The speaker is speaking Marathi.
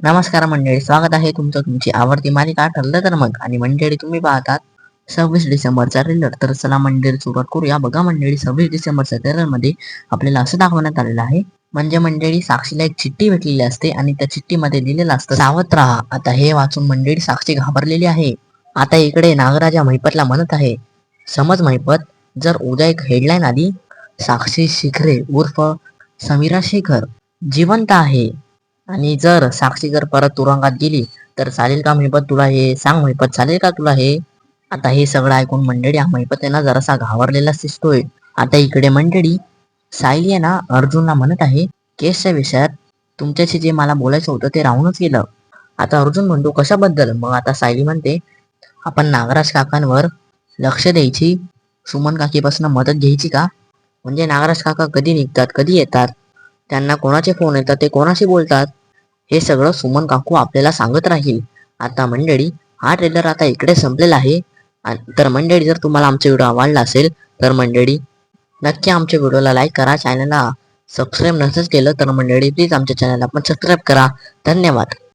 नमस्कार मंडळी स्वागत आहे तुमचं तुमची आवडती मालिका ठरलं तर मग. आणि मंडळी तुम्ही पाहतात सव्वीस डिसेंबरचा ट्रेलर तर चला मंडळी सुरुवात करूया. बघा मंडळी सव्वीस डिसेंबरच्या ट्रेलरमध्ये आपल्याला असं दाखवण्यात आलेलं आहे. म्हणजे मंडळी साक्षीला एक चिठ्ठी भेटलेली असते आणि त्या चिठ्ठीमध्ये लिहिलेलं असतं सावध राहा. आता हे वाचून मंडळी साक्षी घाबरलेली आहे. आता इकडे नागराजा महिपतला म्हणत आहे समज महिपत जर उद्या एक हेडलाईन आली साक्षी शिखरे उर्फ समीरा शेखर जिवंत आहे. आणि जर साक्षी जर परत तुरुंगात गेली तर चालेल का महिपत तुला हे? सांग महिपत चालेल का तुला हे? आता हे सगळं ऐकून मंडळी हा महिपत यांना जरासा घावरलेला दिसतोय. आता इकडे मंडळी सायली आहे ना अर्जुनला म्हणत आहे केसच्या विषयात तुमच्याशी जे मला बोलायचं होतं ते राहूनच गेलं. आता अर्जुन म्हणतो कशाबद्दल? मग आता सायली म्हणते आपण नागराज काकांवर लक्ष द्यायची सुमन काकीपासून मदत घ्यायची का? म्हणजे नागराज काका कधी निघतात कधी येतात? त्यांना कोणाचे फोन येतात ते कोणाशी बोलतात? हे सगळं सुमन काकू आपल्याला सांगत राहील. आता मंडळी हा ट्रेलर आता इकडे संपलेला आहे. आणि- तर मंडळी जर तुम्हाला आमचा व्हिडिओ आवडला असेल तर मंडळी नक्की आमच्या व्हिडिओला लाईक करा. चॅनलला सबस्क्राईब नसंच केलं तर मंडळी प्लीज आमच्या चॅनलला पण सबस्क्राईब करा. धन्यवाद.